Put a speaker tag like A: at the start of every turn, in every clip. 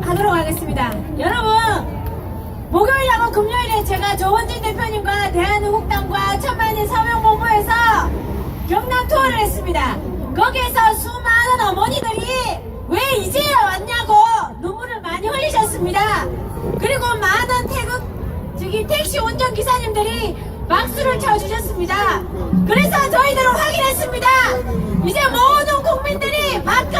A: 하도록 하겠습니다. 여러분 목요일하고 금요일에 제가 조원진 대표님과 대한의국당과 천만인 서명본부에서 경남 투어를 했습니다. 거기에서 수많은 어머니들이 왜 이제 왔냐고 눈물을 많이 흘리셨습니다. 그리고 많은 태극 저기 택시 운전 기사님들이 박수를 쳐주셨습니다. 그래서 저희들은 확인했습니다. 이제 모든 국민들이 막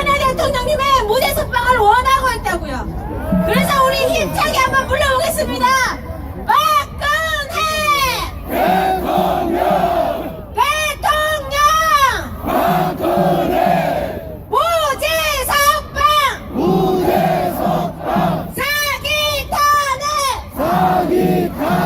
A: Hakika.